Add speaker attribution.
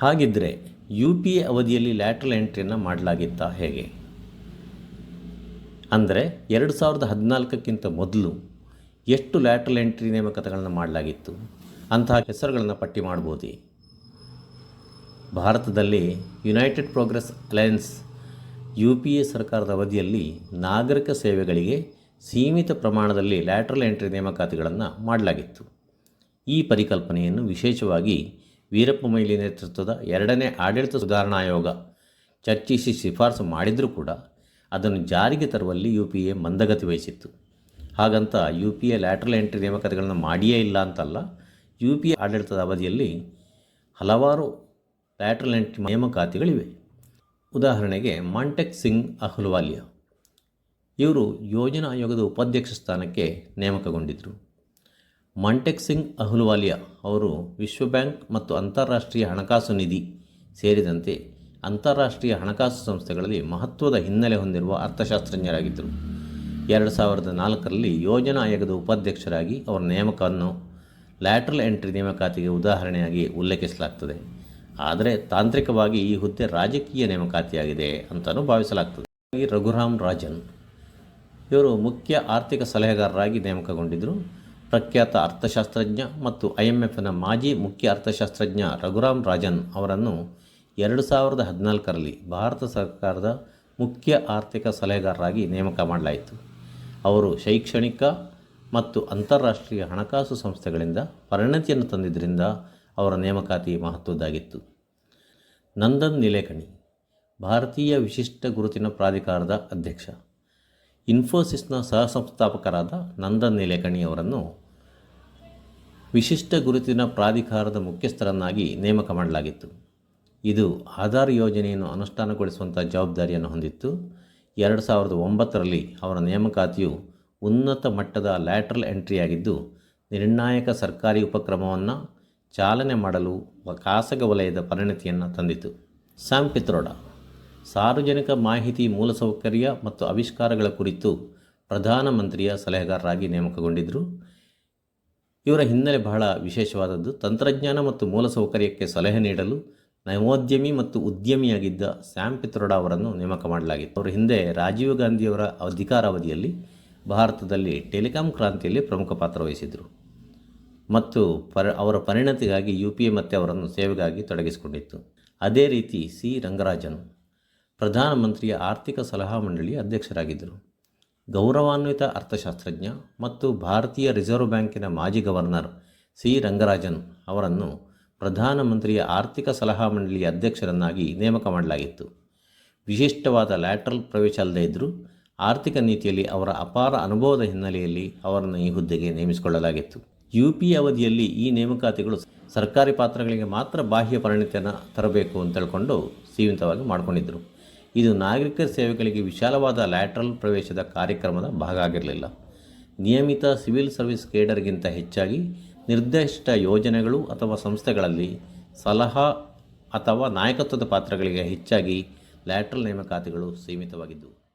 Speaker 1: ಹಾಗಿದ್ದರೆ U P A ಅವಧಿಯಲ್ಲಿ lateral ಎಂಟ್ರಿಯನ್ನು ಮಾಡಲಾಗಿತ್ತಾ ಹೇಗೆ? ಅಂದರೆ ಎರಡು ಸಾವಿರದ ಹದಿನಾಲ್ಕಕ್ಕಿಂತ ಮೊದಲು ಎಷ್ಟು ಲ್ಯಾಟ್ರಲ್ ಎಂಟ್ರಿ ನೇಮಕತೆಗಳನ್ನು ಮಾಡಲಾಗಿತ್ತು? ಅಂತಹ ಹೆಸರುಗಳನ್ನು ಪಟ್ಟಿ ಮಾಡ್ಬೋದು? ಭಾರತದಲ್ಲಿ United Progress Alliance U P A ಸರ್ಕಾರದ ಅವಧಿಯಲ್ಲಿ ನಾಗರಿಕ ಸೇವೆಗಳಿಗೆ ಸೀಮಿತ ಪ್ರಮಾಣದಲ್ಲಿ ಲ್ಯಾಟ್ರಲ್ ಎಂಟ್ರಿ ನೇಮಕಾತಿಗಳನ್ನು ಮಾಡಲಾಗಿತ್ತು. ಈ ಪರಿಕಲ್ಪನೆಯನ್ನು ವಿಶೇಷವಾಗಿ ವೀರಪ್ಪ ಮೊಯ್ಲಿ ನೇತೃತ್ವದ ಎರಡನೇ ಆಡಳಿತ ಸುಧಾರಣಾ ಆಯೋಗ ಚರ್ಚಿಸಿ ಶಿಫಾರಸು ಮಾಡಿದರೂ ಕೂಡ ಅದನ್ನು ಜಾರಿಗೆ ತರುವಲ್ಲಿ ಯು ಪಿ ಎ ಮಂದಗತಿ ವಹಿಸಿತ್ತು. ಹಾಗಂತ U P A lateral entry ನೇಮಕಾತಿಗಳನ್ನು ಮಾಡಿಯೇ ಇಲ್ಲ ಅಂತಲ್ಲ ಯು ಪಿ ಎ ಆಡಳಿತದ ಅವಧಿಯಲ್ಲಿ ಹಲವಾರು ಲ್ಯಾಟ್ರಲ್ ಎಂಟ್ರಿ ನೇಮಕಾತಿಗಳಿವೆ. ಉದಾಹರಣೆಗೆ ಮಾಂಟೆಕ್ ಸಿಂಗ್ ಅಹ್ಲುವಾಲಿಯಾ. ಇವರು ಯೋಜನಾ ಆಯೋಗದ ಉಪಾಧ್ಯಕ್ಷ ಸ್ಥಾನಕ್ಕೆ ನೇಮಕಗೊಂಡಿದ್ದರು ಮಾಂಟೆಕ್ ಸಿಂಗ್ ಅಹ್ಲುವಾಲಿಯಾ ಅವರು ವಿಶ್ವ ಬ್ಯಾಂಕ್ ಮತ್ತು ಅಂತಾರಾಷ್ಟ್ರೀಯ ಹಣಕಾಸು ನಿಧಿ ಸೇರಿದಂತೆ ಅಂತಾರಾಷ್ಟ್ರೀಯ ಹಣಕಾಸು ಸಂಸ್ಥೆಗಳಲ್ಲಿ ಮಹತ್ವದ ಹಿನ್ನೆಲೆ ಹೊಂದಿರುವ ಅರ್ಥಶಾಸ್ತ್ರಜ್ಞರಾಗಿದ್ದರು. ಎರಡು ಸಾವಿರದ ನಾಲ್ಕರಲ್ಲಿ ಯೋಜನಾ ಆಯೋಗದ ಉಪಾಧ್ಯಕ್ಷರಾಗಿ ಅವರ ನೇಮಕವನ್ನು ಲ್ಯಾಟ್ರಲ್ ಎಂಟ್ರಿ ನೇಮಕಾತಿಗೆ ಉದಾಹರಣೆಯಾಗಿ ಉಲ್ಲೇಖಿಸಲಾಗ್ತದೆ. ಆದರೆ ತಾಂತ್ರಿಕವಾಗಿ ಈ ಹುದ್ದೆ ರಾಜಕೀಯ ನೇಮಕಾತಿಯಾಗಿದೆ ಅಂತಲೂ ಭಾವಿಸಲಾಗ್ತದೆ. ರಘುರಾಮ್ ರಾಜನ್ ಇವರು ಮುಖ್ಯ ಆರ್ಥಿಕ ಸಲಹೆಗಾರರಾಗಿ ನೇಮಕಗೊಂಡಿದ್ದರು. ಪ್ರಖ್ಯಾತ ಅರ್ಥಶಾಸ್ತ್ರಜ್ಞ ಮತ್ತು ಐ ಎಂ ಮಾಜಿ ಮುಖ್ಯ ಅರ್ಥಶಾಸ್ತ್ರಜ್ಞ ರಘುರಾಮ್ ರಾಜನ್ ಅವರನ್ನು ಎರಡು ಸಾವಿರದ ಹದಿನಾಲ್ಕರಲ್ಲಿ ಭಾರತ ಸರ್ಕಾರದ ಮುಖ್ಯ ಆರ್ಥಿಕ ಸಲಹೆಗಾರರಾಗಿ ನೇಮಕ ಮಾಡಲಾಯಿತು. ಅವರು ಶೈಕ್ಷಣಿಕ ಮತ್ತು ಅಂತಾರಾಷ್ಟ್ರೀಯ ಹಣಕಾಸು ಸಂಸ್ಥೆಗಳಿಂದ ಪರಿಣತಿಯನ್ನು ತಂದಿದ್ದರಿಂದ ಅವರ ನೇಮಕಾತಿ ಮಹತ್ವದ್ದಾಗಿತ್ತು. ನಂದನ್ ನಿಲೇಕಣಿ, ಭಾರತೀಯ ವಿಶಿಷ್ಟ ಗುರುತಿನ ಪ್ರಾಧಿಕಾರದ ಅಧ್ಯಕ್ಷ. ಇನ್ಫೋಸಿಸ್ನ ಸಹ ಸಂಸ್ಥಾಪಕರಾದ ನಂದನ್ ನಿಲೇಕಣಿ ಅವರನ್ನು ವಿಶಿಷ್ಟ ಗುರುತಿನ ಪ್ರಾಧಿಕಾರದ ಮುಖ್ಯಸ್ಥರನ್ನಾಗಿ ನೇಮಕ ಮಾಡಲಾಗಿತ್ತು. ಇದು ಆಧಾರ್ ಯೋಜನೆಯನ್ನು ಅನುಷ್ಠಾನಗೊಳಿಸುವಂಥ ಜವಾಬ್ದಾರಿಯನ್ನು ಹೊಂದಿತ್ತು. ಎರಡು ಸಾವಿರದ ಒಂಬತ್ತರಲ್ಲಿ ಅವರ ನೇಮಕಾತಿಯು ಉನ್ನತ ಮಟ್ಟದ ಲ್ಯಾಟ್ರಲ್ ಎಂಟ್ರಿಯಾಗಿದ್ದು, ನಿರ್ಣಾಯಕ ಸರ್ಕಾರಿ ಉಪಕ್ರಮವನ್ನು ಚಾಲನೆ ಮಾಡಲು ಖಾಸಗ ವಲಯದ ಪರಿಣತಿಯನ್ನು ತಂದಿತು ಸ್ಯಾಮ್ ಪಿತ್ರೋಡಾ ಸಾರ್ವಜನಿಕ ಮಾಹಿತಿ ಮೂಲಸೌಕರ್ಯ ಮತ್ತು ಆವಿಷ್ಕಾರಗಳ ಕುರಿತು ಪ್ರಧಾನಮಂತ್ರಿಯ ಸಲಹೆಗಾರರಾಗಿ ನೇಮಕಗೊಂಡಿದ್ದರು ಇವರ ಹಿನ್ನೆಲೆ ಬಹಳ ವಿಶೇಷವಾದದ್ದು. ತಂತ್ರಜ್ಞಾನ ಮತ್ತು ಮೂಲಸೌಕರ್ಯಕ್ಕೆ ಸಲಹೆ ನೀಡಲು ನವೋದ್ಯಮಿ ಮತ್ತು ಉದ್ಯಮಿಯಾಗಿದ್ದ ಸ್ಯಾಮ್ ಪಿತ್ರೋಡಾ ಅವರನ್ನು ನೇಮಕ ಮಾಡಲಾಗಿತ್ತು. ಅವರ ಹಿಂದೆ ರಾಜೀವ್ ಗಾಂಧಿಯವರ ಅಧಿಕಾರಾವಧಿಯಲ್ಲಿ ಭಾರತದಲ್ಲಿ ಟೆಲಿಕಾಂ ಕ್ರಾಂತಿಯಲ್ಲಿ ಪ್ರಮುಖ ಪಾತ್ರ ವಹಿಸಿದರು. ಮತ್ತು ಪರ, ಅವರ ಪರಿಣತಿಗಾಗಿ ಯು ಪಿ ಎ ಮತ್ತೆ ಅವರನ್ನು ಸೇವೆಗಾಗಿ ತೊಡಗಿಸಿಕೊಂಡಿತ್ತು. ಅದೇ ರೀತಿ ಸಿ ರಂಗರಾಜನ್ ಪ್ರಧಾನಮಂತ್ರಿಯ ಆರ್ಥಿಕ ಸಲಹಾ ಮಂಡಳಿಯ ಅಧ್ಯಕ್ಷರಾಗಿದ್ದರು. ಗೌರವಾನ್ವಿತ ಅರ್ಥಶಾಸ್ತ್ರಜ್ಞ ಮತ್ತು ಭಾರತೀಯ ರಿಸರ್ವ್ ಬ್ಯಾಂಕಿನ ಮಾಜಿ ಗವರ್ನರ್ ಸಿ. ರಂಗರಾಜನ್ ಅವರನ್ನು ಪ್ರಧಾನಮಂತ್ರಿಯ ಆರ್ಥಿಕ ಸಲಹಾ ಮಂಡಳಿಯ ಅಧ್ಯಕ್ಷರನ್ನಾಗಿ ನೇಮಕ ಮಾಡಲಾಗಿತ್ತು. ವಿಶಿಷ್ಟವಾದ ಲ್ಯಾಟ್ರಲ್ ಪ್ರವೇಶ ಅಲ್ಲದೇ ಇದ್ದರೂ ಆರ್ಥಿಕ ನೀತಿಯಲ್ಲಿ ಅವರ ಅಪಾರ ಅನುಭವದ ಹಿನ್ನೆಲೆಯಲ್ಲಿ ಅವರನ್ನು ಈ ಹುದ್ದೆಗೆ ನೇಮಿಸಿಕೊಳ್ಳಲಾಗಿತ್ತು. ಯು ಪಿ ಅವಧಿಯಲ್ಲಿ ಈ ನೇಮಕಾತಿಗಳು ಸರ್ಕಾರಿ ಪಾತ್ರಗಳಿಗೆ ಮಾತ್ರ ಬಾಹ್ಯ ಪರಿಣಿತಿಯನ್ನು ತರಬೇಕು ಅಂತ ಹೇಳ್ಕೊಂಡು ಸೀಮಿತವಾಗಿ ಮಾಡಿಕೊಂಡಿದ್ದರು. ಇದು ನಾಗರಿಕ ಸೇವೆಗಳಿಗೆ ವಿಶಾಲವಾದ ಲ್ಯಾಟ್ರಲ್ ಪ್ರವೇಶದ ಕಾರ್ಯಕ್ರಮದ ಭಾಗ ಆಗಿರಲಿಲ್ಲ ನಿಯಮಿತ ಸಿವಿಲ್ ಸರ್ವಿಸ್ ಕೇಡರ್ಗಿಂತ ಹೆಚ್ಚಾಗಿ ನಿರ್ದಿಷ್ಟ ಯೋಜನೆಗಳು ಅಥವಾ ಸಂಸ್ಥೆಗಳಲ್ಲಿ ಸಲಹಾ ಅಥವಾ ನಾಯಕತ್ವದ ಪಾತ್ರಗಳಿಗೆ ಹೆಚ್ಚಾಗಿ ಲ್ಯಾಟ್ರಲ್ ನೇಮಕಾತಿಗಳು ಸೀಮಿತವಾಗಿದ್ದವು.